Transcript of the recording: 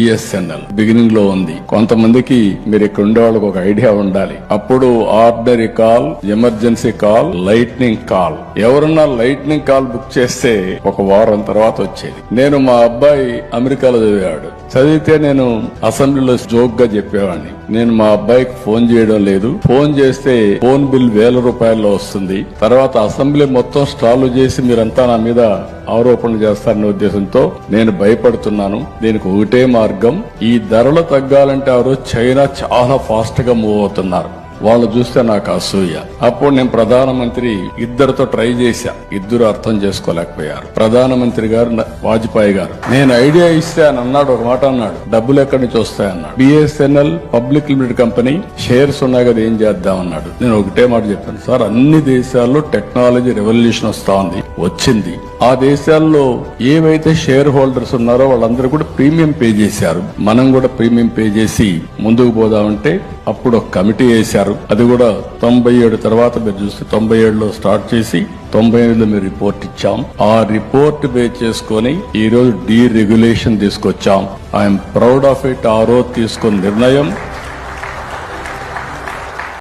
BSNL బిగినింగ్లో ఉంది. కొంతమందికి మీరు ఇక్కడ ఉండే వాళ్ళకి ఒక ఐడియా ఉండాలి. అప్పుడు ordinary call emergency call lightning call. ఎవరన్నా లైట్నింగ్ కాల్ బుక్ చేస్తే ఒక వారం తర్వాత వచ్చేది. నేను మా అబ్బాయి అమెరికాలో చదివాడు. చదివితే నేను అసెంబ్లీలో జోక్గా చెప్పేవాడిని. నేను మా అబ్బాయికి ఫోన్ చేయడం లేదు. ఫోన్ చేస్తే ఫోన్ బిల్ వేల రూపాయల్లో వస్తుంది. తర్వాత అసెంబ్లీ మొత్తం స్టాల్ చేసి మీరంతా నా మీద ఆరోపణలు చేస్తారనే ఉద్దేశంతో నేను భయపడుతున్నాను. దీనికి ఒకటే మార్గం. ఈ ధరలు తగ్గాలంటే ఆ రోజు చైనా చాలా ఫాస్ట్గా మూవ్ అవుతున్నారు. వాళ్ళు చూస్తే నాకు అసూయ. అప్పుడు నేను ప్రధానమంత్రి ఇద్దరితో ట్రై చేశా. ఇద్దరు అర్థం చేసుకోలేకపోయారు. ప్రధానమంత్రి గారు వాజ్పేయి గారు నేను ఐడియా ఇస్తే అని అన్నాడు ఒక మాట అన్నాడు. డబ్బులు ఎక్కడి నుంచి వస్తాయన్నాడు BSNL public limited company shares ఉన్నాయి కదా ఏం చేద్దాం అన్నాడు. నేను ఒకటే మాట చెప్పాను. సార్ అన్ని దేశాల్లో టెక్నాలజీ రెవల్యూషన్ వస్తా ఉంది. వచ్చింది. ఆ దేశాల్లో ఏవైతే షేర్ హోల్డర్స్ ఉన్నారో వాళ్ళందరూ కూడా ప్రీమియం పే చేశారు. మనం కూడా ప్రీమియం పే చేసి ముందుకు పోదామంటే అప్పుడు ఒక కమిటీ వేశారు. అది కూడా తొంభై ఏడు తర్వాత మీరు చూస్తే తొంభై ఏడులో స్టార్ట్ చేసి తొంభై ఎనిమిదిలో మేము రిపోర్ట్ ఇచ్చాం. ఆ రిపోర్ట్ బేస్ చేసుకొని ఈ రోజు డీ రెగ్యులేషన్ తీసుకొచ్చాం. ఐఎమ్ ప్రౌడ్ ఆఫ్ ఇట్ ఆ రోజు తీసుకున్న నిర్ణయం